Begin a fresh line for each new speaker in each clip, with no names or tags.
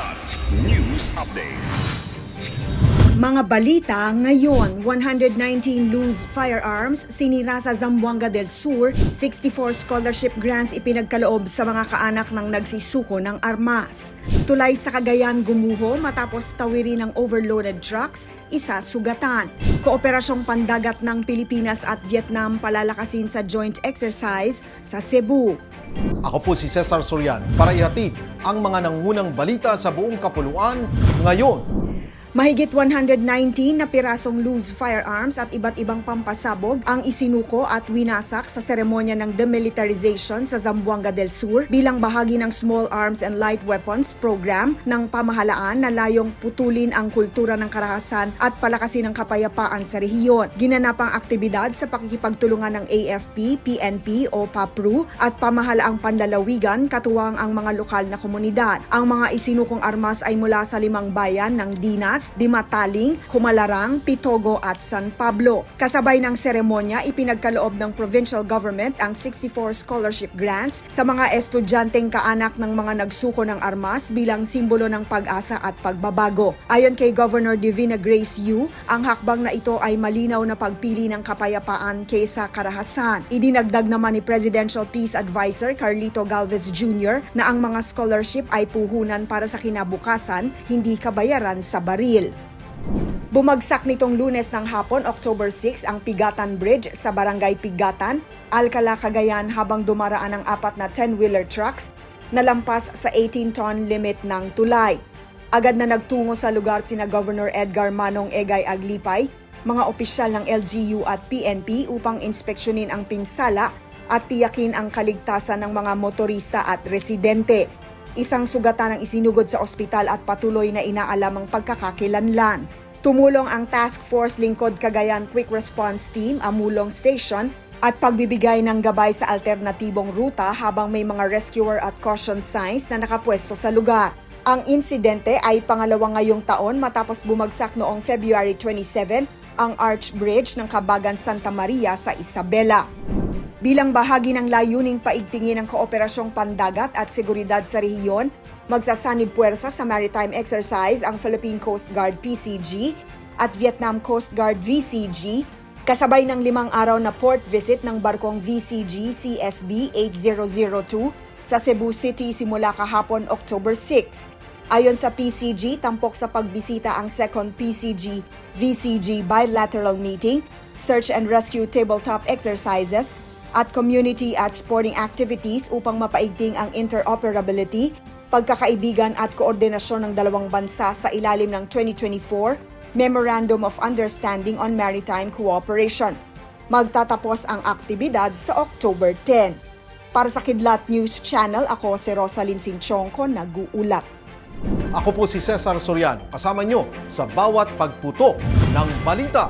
Kidlat News Updates.
Mga balita ngayon, 119 loose firearms sinira sa Zamboanga del Sur, 64 scholarship grants ipinagkaloob sa mga kaanak ng nagsisuko ng armas. Tulay sa Cagayan gumuho matapos tawirin ng overloaded trucks, isa sugatan. Kooperasyong pandagat ng Pilipinas at Vietnam palalakasin sa joint exercise sa Cebu.
Ako po si Cesar Sorian para ihatid ang mga nangunang balita sa buong kapuluan ngayon.
Mahigit 119 na pirasong loose firearms at iba't ibang pampasabog ang isinuko at winasak sa seremonya ng demilitarization sa Zamboanga del Sur bilang bahagi ng Small Arms and Light Weapons Program ng pamahalaan na layong putulin ang kultura ng karahasan at palakasin ang kapayapaan sa rehiyon. Ginanap ang aktibidad sa pakikipagtulungan ng AFP, PNP o PAPRU at pamahalaang panlalawigan katuwang ang mga lokal na komunidad. Ang mga isinukong armas ay mula sa limang bayan ng Dinas, Dimataling, Kumalarang, Pitogo at San Pablo. Kasabay ng seremonya, ipinagkaloob ng provincial government ang 64 scholarship grants sa mga estudyanteng kaanak ng mga nagsuko ng armas bilang simbolo ng pag-asa at pagbabago. Ayon kay Governor Divina Grace Yu, ang hakbang na ito ay malinaw na pagpili ng kapayapaan kaysa karahasan. Idinagdag naman ni Presidential Peace Advisor Carlito Galvez Jr. na ang mga scholarship ay puhunan para sa kinabukasan, hindi kabayaran sa baril. Bumagsak nitong lunes ng hapon, October 6, ang Pigatan Bridge sa Barangay Pigatan, Alcala, Cagayan habang dumaraan ang apat na 10-wheeler trucks na lampas sa 18-ton limit ng tulay. Agad na nagtungo sa lugar sina Governor Edgar Manong Egay Aglipay, mga opisyal ng LGU at PNP upang inspeksyonin ang pinsala at tiyakin ang kaligtasan ng mga motorista at residente. Isang sugatan ang isinugod sa ospital at patuloy na inaalam ang pagkakakilanlan. Tumulong ang Task Force Lingkod Cagayan Quick Response Team, Amulong Station, at pagbibigay ng gabay sa alternatibong ruta habang may mga rescuer at caution signs na nakapwesto sa lugar. Ang insidente ay pangalawa ngayong taon matapos bumagsak noong February 27 ang Arch Bridge ng Kabagan Santa Maria sa Isabela. Bilang bahagi ng layuning paigtingin ang kooperasyong pandagat at seguridad sa rehiyon, magsasanib puwersa sa maritime exercise ang Philippine Coast Guard PCG at Vietnam Coast Guard VCG kasabay ng limang araw na port visit ng barkong VCG CSB 8002 sa Cebu City simula kahapon October 6. Ayon sa PCG, tampok sa pagbisita ang second PCG VCG bilateral meeting, search and rescue tabletop exercises, at community at sporting activities upang mapaigting ang interoperability, pagkakaibigan at koordinasyon ng dalawang bansa sa ilalim ng 2024 Memorandum of Understanding on Maritime Cooperation. Magtatapos ang aktibidad sa October 10. Para sa Kidlat News Channel, ako si Rosalyn Sinchonko, nag-uulat.
Ako po si Cesar Soriano, kasama nyo sa bawat pagputo ng balita.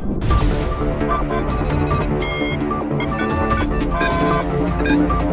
Thank you.